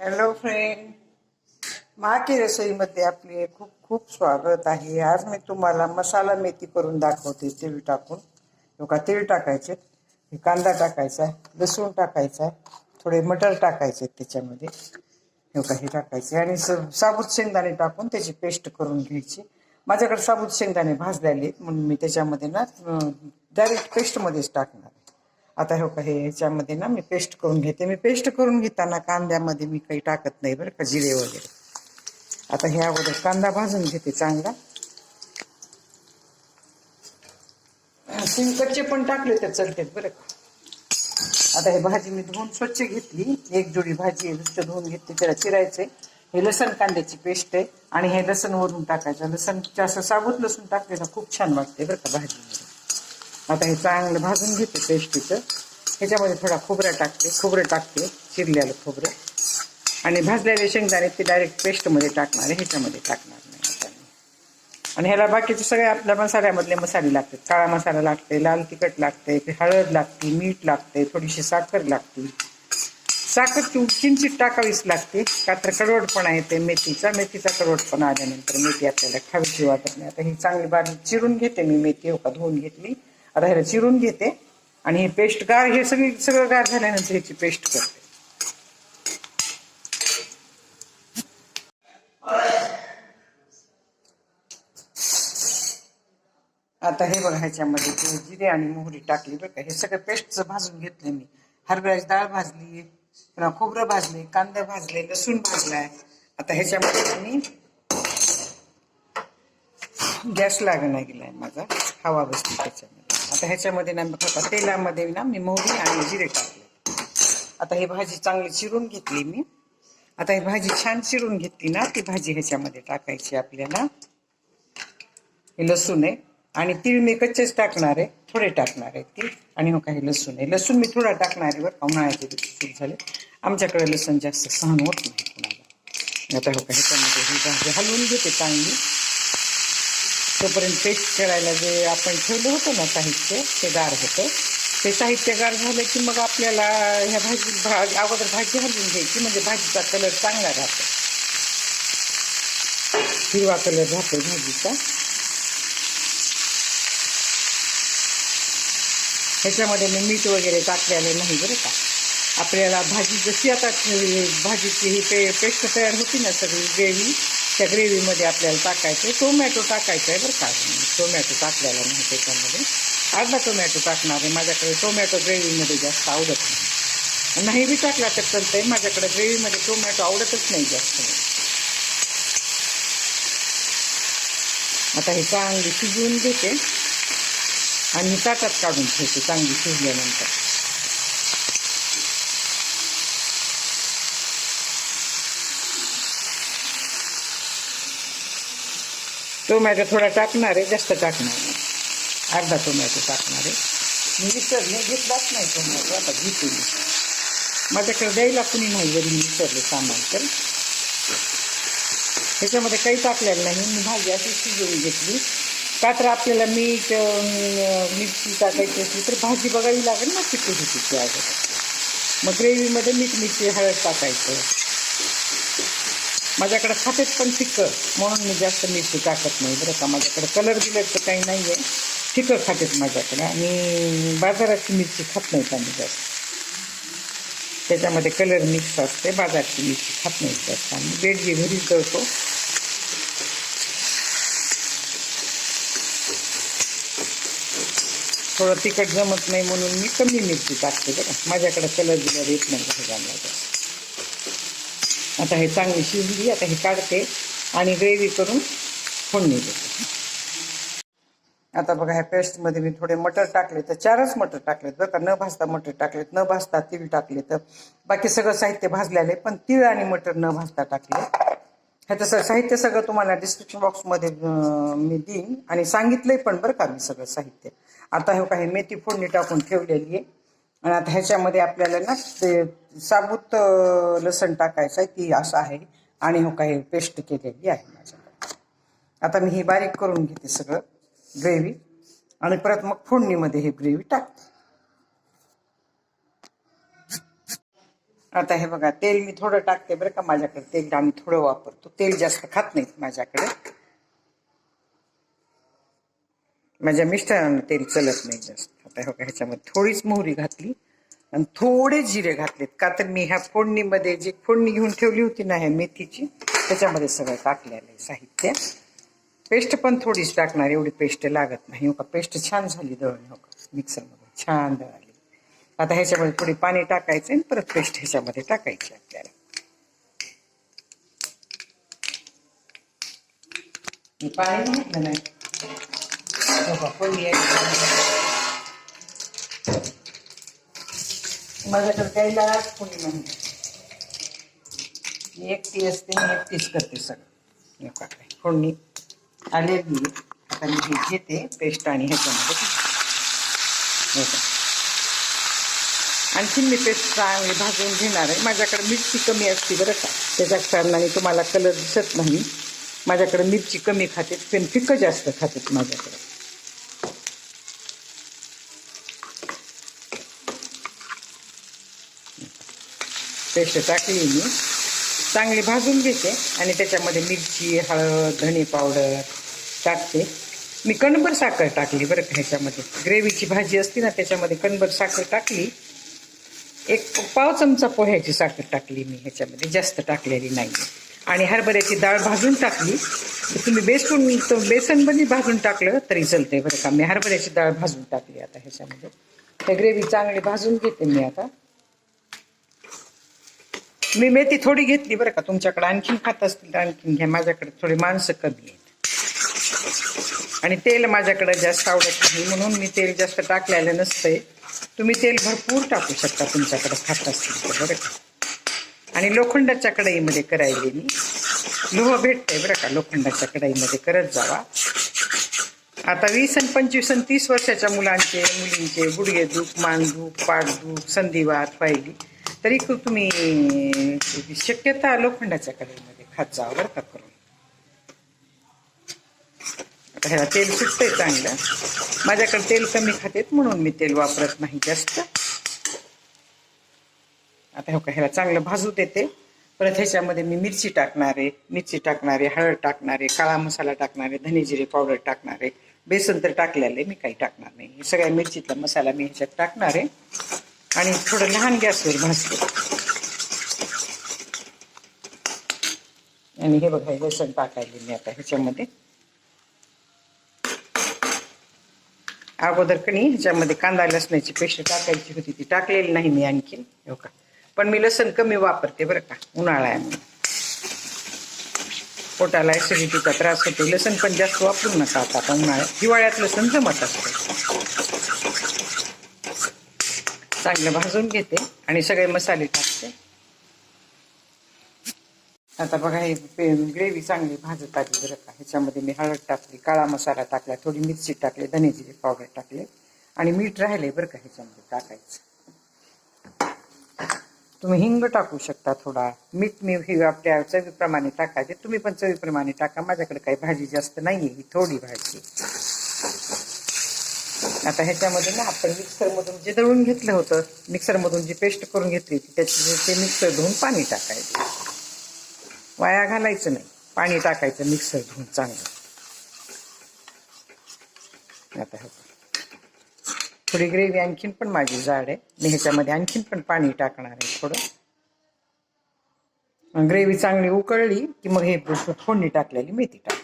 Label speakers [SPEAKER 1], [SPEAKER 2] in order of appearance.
[SPEAKER 1] Hello friend माकी रसोईमध्ये आपले खूप खूप स्वागत आहे. आज मी तुम्हाला मसाला मेथी करून दाखवते तीळ टाकून. लोका का? तीळ टाकायचे. कांदा टाकायचा लसूण टाकायचा थोडे मटर टाकायचे त्याच्यामध्ये. लोका का? हे टाकायचे आणि स- साबूत शेंगदाणे टाकून त्याची पेस्ट करून घ्यायची. माझ्याकडे साबूत शेंगदाणे भाजलेले म्हणून मी त्याच्यामध्ये ना डायरेक्ट पेस्टमध्येच टाकणार आता हो का हे याच्यामध्ये ना मी पेस्ट करून घेते. मी पेस्ट करून घेताना कांद्यामध्ये मी काही टाकत नाही बरं का जिरे वगैरे. आता हे अगोदर कांदा भाजून घेते चांगला. शिंकटचे कच्चे पण टाकले तर चालतात बरं का. आता हे भाजी मी धुवून स्वच्छ घेतली. एक जोडी भाजी आहे नुसतं धुवून घेतली त्याला चिरायचंय. हे लसण कांद्याची पेस्ट आहे आणि हे लसण वरून टाकायचं. लसण असं साबूत लसूण टाकले ना खूप छान वाटते बरं का भाजीमध्ये. आता हे चांगलं भाजून घेते पेस्टीचं. ह्याच्यामध्ये थोडा खोबरं टाकते खोबरं टाकते चिरलेलं खोबरं. आणि भाजलेले शेंगदाणे ते डायरेक्ट पेस्टमध्ये टाकणार आहे ह्याच्यामध्ये टाकणार नाही आता आणि ह्याला बाकीचे सगळे आपल्या मसाल्यामधले मसाले लागतात. काळा मसाला लागते लाल तिखट लागते हळद लागते मीठ लागते थोडीशी साखर लागते. साखर किंचित टाकावीच लागते का तर कडवटपणा येते मेथीचा. मेथीचा कडवटपणा आल्यानंतर मेथी आपल्याला खावीशी वाटत नाही. आता ही चांगली बारीक चिरून घेते मी मेथी हो का? धुवून घेतली. आता ह्याला चिरून घेते आणि हे पेस्ट गार हे सगळी सगळं गार झाल्यानंतर ह्याची पेस्ट करते. आता हे बघा ह्याच्यामध्ये जिरे आणि मोहरी टाकली बरं का. हे सगळं पेस्टचं भाजून घेतलं मी. हरभऱ्याची डाळ भाजली पुन्हा खोबरं भाजले कांदा भाजले लसूण भाजलाय. आता ह्याच्यामध्ये मी गॅस लागणार गेलाय माझा हवा बसली त्याच्यामध्ये. आता ह्याच्यामध्ये ना फक्त तेलामध्ये ना मी मोहरी आणि जिरे टाकले. आता ही भाजी चांगली चिरून घेतली मी. आता ही भाजी छान चिरून घेतली ना ती भाजी ह्याच्यामध्ये टाकायची आपल्याला. हे लसूण आहे. आणि तीळ मी कच्चेच टाकणार आहे थोडे टाकणार आहे तीळ. आणि हो काही लसूण आहे. लसूण मी थोडा टाकणार आहे बरं का उन्हाळ्याचे दिवस सुरू झाले. आमच्याकडे लसूण जास्त सहन होत नाही कुणाला. आता हो का ह्याच्यामध्ये ही भाजी हलवून घेते चांगली. तोपर्यंत पेस्ट करायला जे आपण ठेवलं होतं ना साहित्य ते गार होतं. ते साहित्य गार झालं की मग आपल्याला ह्या भाजी भाजी अगोदर भाजी हलवून घ्यायची. म्हणजे भाजीचा कलर चांगला राहतो. हिरवा कलर राहतो भाजीचा. ह्याच्यामध्ये मी मीठ वगैरे टाकलेलं नाही बरं का. आपल्याला भाजी जशी आता भाजीची ही पे पेस्ट तयार होती ना सगळी ग्रेव्ही त्या ग्रेव्हीमध्ये आपल्याला टाकायचं आहे. टोमॅटो टाकायचं आहे बरं का. टोमॅटो टाकलेला नाही त्याच्यामध्ये. अर्धा टोमॅटो टाकणार आहे. माझ्याकडे टोमॅटो ग्रेव्हीमध्ये जास्त आवडत नाही. नाही बी टाकला तर चालतंय. माझ्याकडे ग्रेव्हीमध्ये टोमॅटो आवडतच नाही जास्त. आता हे चांगली शिजवून घेते. आणि ताटात काढून ठेवते चांगली शिजल्यानंतर. टोमॅटो थोडा टाकणार आहे जास्त टाकणार नाही. अर्धा टोमॅटो टाकणार आहे. मी विसरले घेतलाच नाही टोमॅटो आता घेते मी. माझ्याकडे द्यायला कुणी नाही जरी मी विसरले सामान तर. ह्याच्यामध्ये काही टाकलेलं नाही. मी भाजी अशी शिजवून घेतली. का तर आपल्याला मीठ मिरची टाकायची असली तर भाजी बघावी लागेल ना किती होती अगोदर. मग ग्रेव्हीमध्ये मीठ मिरची हळद टाकायचं. माझ्याकडे खातेत पण फिकं म्हणून मी जास्त मिरची टाकत नाही बरं का. माझ्याकडे कलर बिलरचं काही नाही आहे फिकं खातेत माझ्याकडे. आणि बाजाराची मिरची खात नाहीत आम्ही जास्त. त्याच्यामध्ये कलर मिक्स असते. बाजारची मिरची खात नाही जास्त आम्ही. बेडगी घरीच दळतो थोडं तिखट जमत नाही म्हणून मी कमी मिरची टाकते बरं माझ्याकडे कलर बिलर येत नाही. भाज्यांना आता हे चांगली शिजली आता हे काढते आणि ग्रेव्ही करून फोडणी देते. आता बघा ह्या पेस्टमध्ये मी थोडे मटर टाकले तर चारच मटर टाकलेत बरं का न भाजता मटर टाकलेत न भाजता तीळ टाकले तर. बाकी सगळं साहित्य भाजलेले पण तीळ आणि मटर न भाजता टाकले. हे तसं साहित्य सगळं तुम्हाला डिस्क्रिप्शन बॉक्समध्ये मी देईन आणि सांगितलंय पण बरं का मी सगळं साहित्य. आता हे काही मेथी फोडणी टाकून ठेवलेली आहे. आणि आता ह्याच्यामध्ये आपल्याला ना ते साबूत लसण टाकायचं आहे ती असं आहे. आणि हो काही पेस्ट केलेली आहे माझ्याकडे. आता मी ही बारीक करून घेते सगळं ग्रेव्ही आणि परत मग फोडणीमध्ये ही ग्रेव्ही टाकते. आता हे बघा तेल मी थोडं टाकते बरं का माझ्याकडे. तेल आम्ही थोडं वापरतो. तेल जास्त खात नाहीत माझ्याकडे. माझ्या मिस्टरांना तेल चलत नाही जास्त. आता ह्याच्यामध्ये. थोडीच मोहरी घातली आणि थोडे जिरे घातलेत. का तर मी ह्या फोडणीमध्ये जी फोडणी घेऊन ठेवली होती ना ह्या मेथीची त्याच्यामध्ये सगळं टाकलेलं आहे साहित्य. पेस्ट पण थोडीच टाकणार एवढी पेस्ट लागत नाही. हो का पेस्ट छान झाली दळण हो का. मिक्सरमध्ये छान दळाली. आता ह्याच्यामध्ये थोडी पाणी टाकायचं आणि परत पेस्ट ह्याच्यामध्ये टाकायची आपल्याला. पाणी घेतलं नाही. हो हो का, फोडणी कोणी नाही मी एकटी असते मी एकटीच करते सगळं. फोडणी आलेली आता मी हे घेते पेस्ट आणि ह्याच्यामध्ये हे आणखीन मी पेस्ट चांगली भाजून घेणार आहे. माझ्याकडे मिरची कमी असते बरं का. त्याच्या कारणाने तुम्हाला कलर दिसत नाही. माझ्याकडे मिरची कमी खाते पण फिकं जास्त खातात माझ्याकडे. पेस्ट टाकली मी चांगली भाजून घेते आणि त्याच्यामध्ये मिरची हळद धणे पावडर टाकते. मी कणभर साखर टाकली बरं का ह्याच्यामध्ये. ग्रेव्हीची भाजी असते ना त्याच्यामध्ये कणभर साखर टाकली. एक पाव चमचा पोह्याची साखर टाकली मी ह्याच्यामध्ये. जास्त टाकलेली नाही आणि हरभऱ्याची डाळ भाजून टाकली. तुम्ही बेसन बेसनमध्ये भाजून टाकलं तरी चलते बरं का. मी हरभऱ्याची डाळ भाजून टाकली आता ह्याच्यामध्ये. त्या ग्रेव्ही चांगली भाजून घेते मी आता. मी मेथी थोडी घेतली बरं का. तुमच्याकडे आणखीन खात असतील तर आणखीन घ्या. माझ्याकडे थोडी माणसं कमी आहेत. आणि तेल माझ्याकडे जास्त आवडत नाही म्हणून मी तेल जास्त टाकलेलं नसतंय. तुम्ही तेल भरपूर टाकू शकता तुमच्याकडे खात असतील तर बरं का. आणि लोखंडाच्या कढईमध्ये करायला मी. लोह भेटतंय बरं का लोखंडाच्या कढईमध्ये. करत जावा. आता वीस आणि पंचवीस आणि तीस वर्षाच्या मुलांचे मुलींचे गुडघे दुख मानदुख पाठदुख संधिवात पाहिली. तरी तुम्ही शक्यता लोखंडाच्या कढईमध्ये खात जावं बरं का करून. आता ह्याला तेल सुटतंय चांगलं. माझ्याकडे तेल कमी खातेत म्हणून मी तेल वापरत नाही जास्त. आता हो का ह्याला चांगलं भाजू देते. परत ह्याच्यामध्ये मी मिरची टाकणारे मिरची टाकणारे हळद टाकणारे काळा मसाला टाकणारे धने जिरे पावडर टाकणारे बेसन तर टाकलेलं आहे मी काही टाकणार नाही. सगळ्या मिरचीतला मसाला मी ह्याच्यात टाकणार आहे. आणि थोडं लहान गॅसवर भाजते. आणि हे बघा लसण टाकायले मी आता ह्याच्यामध्ये. अगोदर कणी ह्याच्यामध्ये कांदा लसणाची पेस्ट टाकायची होती ती टाकलेली नाही मी आणखीन. हो का? पण मी लसण कमी वापरते बरं का उन्हाळा आहे म्हणून. पोटाला ऍसिडिटीचा त्रास होतो. लसण पण जास्त वापरू नका आता आता उन्हाळ्यात. हिवाळ्यात लसण जमत असतं. चांगलं भाजून घेते आणि सगळे मसाले टाकते. आता बघा हे ग्रेव्ही चांगली भाजत आली बरं का. ह्याच्यामध्ये मी हळद टाकली काळा मसाला टाकला थोडी मिरची टाकली धने जिरे पावडर टाकले आणि मीठ राहिले बरं का ह्याच्यामध्ये टाकायचं. तुम्ही हिंग टाकू शकता थोडा. मीठ मी हे आपल्या चवीप्रमाणे टाकायचे. तुम्ही पण चवीप्रमाणे टाका. माझ्याकडे काही भाजी जास्त नाहीये ही थोडी भाजी. आता ह्याच्यामध्ये ना आपण मिक्सरमधून जे दळून घेतलं होतं मिक्सरमधून जी पेस्ट करून घेतली होती त्याची ते मिक्सर धुवून पाणी टाकायचं. वाया घालायचं नाही. पाणी टाकायचं मिक्सर धुवून चांगलं. आता थोडी ग्रेव्ही आणखीन पण माझी जाड आहे. मी ह्याच्यामध्ये आणखीन पण पाणी टाकणार आहे थोडं. ग्रेव्ही चांगली उकळली की मग हे फोडणी टाकलेली मेथी टाक